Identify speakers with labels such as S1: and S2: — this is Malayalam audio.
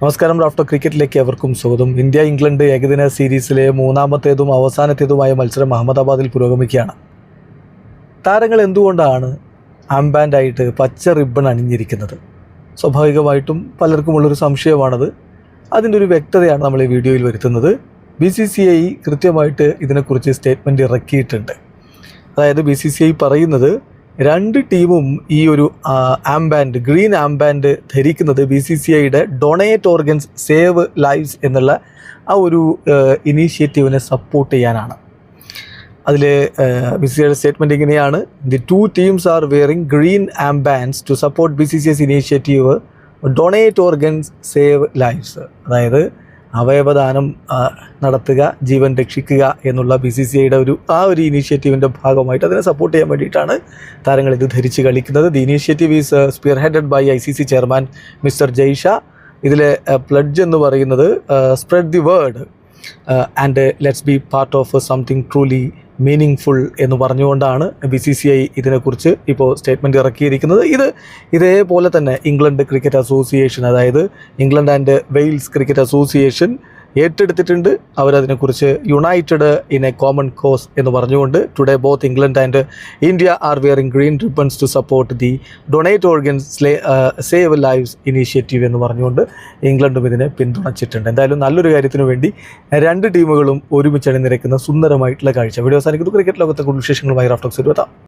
S1: നമസ്കാരം റാഫ്റ്റോ ക്രിക്കറ്റിലേക്ക് എവർക്കും സ്വാഗതം. ഇന്ത്യ ഇംഗ്ലണ്ട് ഏകദിന സീരീസിലെ മൂന്നാമത്തേതും അവസാനത്തേതുമായ മത്സരം അഹമ്മദാബാദിൽ പുരോഗമിക്കുകയാണ്. താരങ്ങൾ എന്തുകൊണ്ടാണ് ആംബാൻഡായിട്ട് പച്ച റിബൺ അണിഞ്ഞിരിക്കുന്നത്? സ്വാഭാവികമായിട്ടും പലർക്കുമുള്ളൊരു സംശയമാണത്. അതിന്റെ ഒരു വ്യക്തതയാണ് നമ്മൾ ഈ വീഡിയോയിൽ വരുത്തുന്നത്. ബി സി സി ഐ കൃത്യമായിട്ട് ഇതിനെക്കുറിച്ച് സ്റ്റേറ്റ്മെന്റ് ഇറക്കിയിട്ടുണ്ട്. അതായത് ബി സി സി ഐ പറയുന്നത് രണ്ട് ടീമും ഈ ഒരു ആംബാൻഡ് ഗ്രീൻ ആംബാൻഡ് ധരിക്കുന്നത് ബി സി സി ഐയുടെ ഡൊണേറ്റ് ഓർഗൻസ് സേവ് ലൈവ്സ് എന്നുള്ള ആ ഒരു ഇനീഷ്യേറ്റീവിനെ സപ്പോർട്ട് ചെയ്യാനാണ്. അതിൽ ബി സി സിയുടെ സ്റ്റേറ്റ്മെന്റ് ഇങ്ങനെയാണ്. The two teams are wearing green armbands to support B C C S initiative donate organs save lives അതായത് അവയവദാനം നടത്തുക ജീവൻ രക്ഷിക്കുക എന്നുള്ള ബി സി സി ഐയുടെ ഒരു ആ ഒരു ഇനീഷ്യേറ്റീവിന്റെ ഭാഗമായിട്ട് അതിനെ സപ്പോർട്ട് ചെയ്യാൻ വേണ്ടിയിട്ടാണ് താരങ്ങൾ ഇത് ധരിച്ച് കളിക്കുന്നത്. The initiative is spearheaded by I C C chairman mister Jay Shah. ഇതിലെ പ്ലഡ്ജ് എന്ന് പറയുന്നത് spread the word and let's be part of something truly meaningful എന്ന് പറഞ്ഞുകൊണ്ടാണ് ബി സി സി ഐ ഇതിനെക്കുറിച്ച് ഇപ്പോൾ സ്റ്റേറ്റ്മെന്റ് ഇറക്കിയിരിക്കുന്നത്. ഇത് ഇതേപോലെ തന്നെ ഇംഗ്ലണ്ട് ക്രിക്കറ്റ് അസോസിയേഷൻ അതായത് England and Wales cricket association ഏറ്റെടുത്തിട്ടുണ്ട്. അവരതിനെക്കുറിച്ച് united in a common cause എന്ന് പറഞ്ഞുകൊണ്ട് today both England and India are wearing green ribbons to support the donate organs save lives initiative എന്ന് പറഞ്ഞുകൊണ്ട് ഇംഗ്ലണ്ടും ഇതിനെ പിന്തുണച്ചിട്ടുണ്ട്. എന്തായാലും നല്ലൊരു കാര്യത്തിന് വേണ്ടി രണ്ട് ടീമുകളും ഒരുമിച്ച് അണിനിരക്കുന്ന സുന്ദരമായിട്ടുള്ള കാഴ്ച. വീഡിയോ അവസാനിക്കുന്നു. ക്രിക്കറ്റ് ലോകത്തെ കൂടുതൽ വിശേഷങ്ങളുമായി റാഫ്റ്റോക്സ് എത്താം